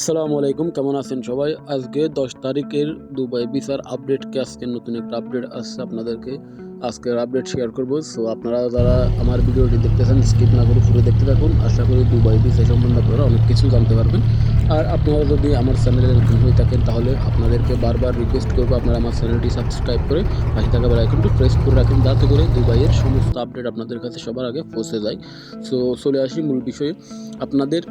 আসসালামু আলাইকুম, কেমন আছেন সবাই? আজকে দশ তারিখের দুবাই ভিসার আপডেটকে আজকে নতুন একটা আপডেট আসছে আপনাদেরকে। আজকের আপডেট শেয়ার করব। সো আপনারা যারা আমার ভিডিওটি দেখতেছেন স্কিপ না করে পুরো দেখতে থাকুন। আশা করি দুবাই ভিসা সম্বন্ধে আপনারা অনেক কিছু জানতে পারবেন। আর আপনারা যদি আমার চ্যানেলে নতুন হয়ে থাকেন, তাহলে আপনাদেরকে বারবার রিকোয়েস্ট করব আপনারা আমার চ্যানেলটি সাবস্ক্রাইব করে পাশে থাকা বেল আইকনটি প্রেস করে রাখেন, যাতে করে দুবাইয়ের সমস্ত আপডেট আপনাদের কাছে সবার আগে পৌঁছে যায়। সো চলে আসি মূল বিষয়ে। আপনাদের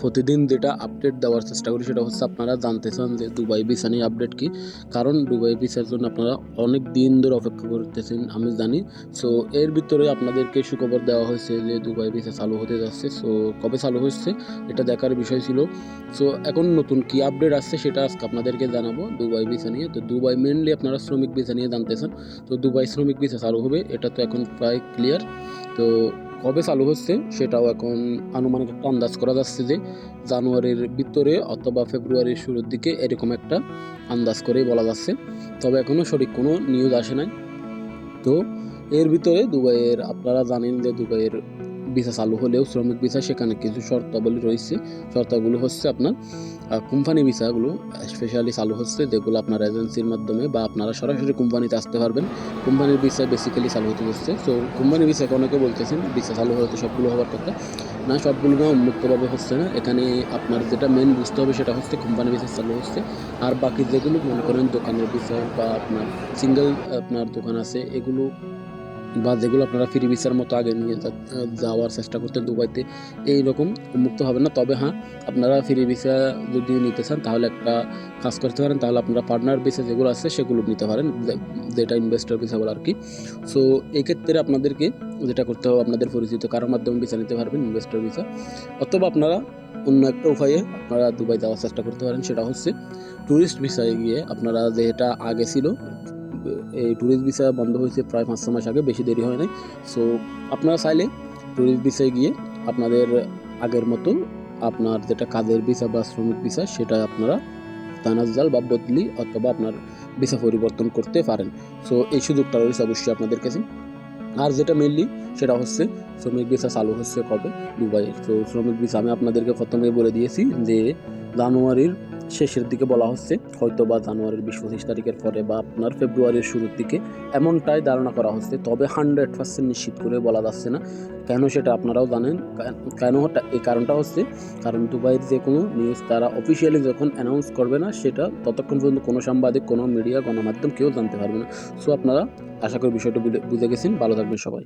প্রতিদিন যেটা আপডেট দেওয়ার চেষ্টা করি সেটা হচ্ছে আপনারা জানতে চান যে দুবাই ভিসা নিয়ে আপডেট কী। কারণ দুবাই ভিসার জন্য আপনারা অনেক দিন ধরে অপেক্ষা করতেছেন, আমি জানি। সো এর ভিতরে আপনাদেরকে সুখবর দেওয়া হয়েছে যে দুবাই ভিসা চালু হতে যাচ্ছে। সো কবে চালু হচ্ছে এটা দেখার বিষয় ছিল। সো এখন নতুন কি আপডেট আসছে সেটা আজকে আপনাদেরকে জানাব দুবাই ভিসা নিয়ে। তো দুবাই মেনলি আপনারা শ্রমিক ভিসা নিয়ে জানতে চান। তো দুবাই শ্রমিক ভিসা চালু হবে, এটা তো এখন প্রায় ক্লিয়ার তো কবে চালু হচ্ছে সেটাও এখন আনুমানিক একটা আন্দাজ করা যাচ্ছে যে জানুয়ারির ভিতরে অথবা ফেব্রুয়ারির শুরুর দিকে এরকম একটা আন্দাজ করেই বলা যাচ্ছে। তবে এখনও সঠিক কোনো নিউজ আসে নাই। তো এর ভিতরে দুবাইয়ের, আপনারা জানেন যে দুবাইয়ের ভিসা চালু হলেও শ্রমিক ভিসা সেখানে কিছু শর্তাবলী রয়েছে। শর্তগুলো হচ্ছে আপনার কোম্পানি ভিসাগুলো স্পেশালি চালু হচ্ছে যেগুলো আপনার এজেন্সির মাধ্যমে বা আপনারা সরাসরি কোম্পানিতে আসতে পারবেন। কোম্পানির ভিসা বেসিক্যালি চালু হতে হচ্ছে। তো কোম্পানি ভিসাকে অনেকে বলতেছেন ভিসা চালু হতে সবগুলো হওয়ার কথা। না, সবগুলো না, উন্মুক্তভাবে হচ্ছে না। এখানে আপনার যেটা মেন বুঝতে হবে সেটা হচ্ছে কোম্পানি ভিসা চালু হচ্ছে। আর বাকি যেগুলো মনে করেন দোকানের ভিসা বা আপনার সিঙ্গেল আপনার দোকান আছে, এগুলো বা যেগুলো আপনারা ফ্রি ভিসার মতো আগে নিয়ে যাওয়ার চেষ্টা করতেন দুবাইতে এই রকম উন্মুক্ত হবে না। তবে হ্যাঁ আপনারা ফ্রি ভিসা যদি নিতে চান, তাহলে একটা কাজ করতে পারেন। তাহলে আপনারা পার্টনার ভিসা যেগুলো আছে, সেগুলো নিতে পারেন। যেটা ইনভেস্টর ভিসা বলে আর কি। সো এক্ষেত্রে আপনাদেরকে যেটা করতে হবে, আপনাদের পরিচিত কারোর মাধ্যমে ভিসা নিতে পারবেন ইনভেস্টর ভিসা অথবা আপনারা অন্য একটা উপায়ে আপনারা দুবাই যাওয়ার চেষ্টা করতে পারেন। সেটা হচ্ছে ট্যুরিস্ট ভিসায় গিয়ে আপনারা যেটা আগে ছিল এই ট্যুরিস্ট ভিসা বন্ধ হয়েছে প্রায় পাঁচ মাস আগে, বেশি দেরি হয় নাই। সো আপনারা চাইলে ট্যুরিস্ট ভিসায় গিয়ে আপনাদের আগের মতো আপনার যেটা কাজের ভিসা বা শ্রমিক ভিসা সেটা আপনারা তানাজ্জাল বা বদলি অথবা আপনার ভিসা পরিবর্তন করতে পারেন। সো এই সুযোগটা রয়েছে অবশ্যই আপনাদের কাছে। আর যেটা মেনলি সেটা হচ্ছে শ্রমিক ভিসা চালু হচ্ছে কবে? দুবাইয়ের। তো শ্রমিক ভিসা আমি আপনাদেরকে প্রথমে বলে দিয়েছি যে জানুয়ারির শেষের দিকে বলা হচ্ছে হয়তো বা জানুয়ারির বিশ পঁচিশ তারিখের পরে বা আপনার ফেব্রুয়ারির শুরুর দিকে এমনটাই ধারণা করা হচ্ছে, তবে হান্ড্রেড পার্সেন্ট নিশ্চিত করে বলা যাচ্ছে না। কেন সেটা আপনারাও জানেন, কেন- এই কারণটা হচ্ছে, কারণ দুবাইয়ের যে কোনো নিউজ তারা অফিসিয়ালি যখন অ্যানাউন্স করবে না, সেটা ততক্ষণ পর্যন্ত কোনো সাংবাদিক, কোনো মিডিয়া গণমাধ্যম কেউ জানতে পারবে না। সো আপনারা আশা করি বিষয়টা বুঝে গেছেন। ভালো থাকবেন সবাই।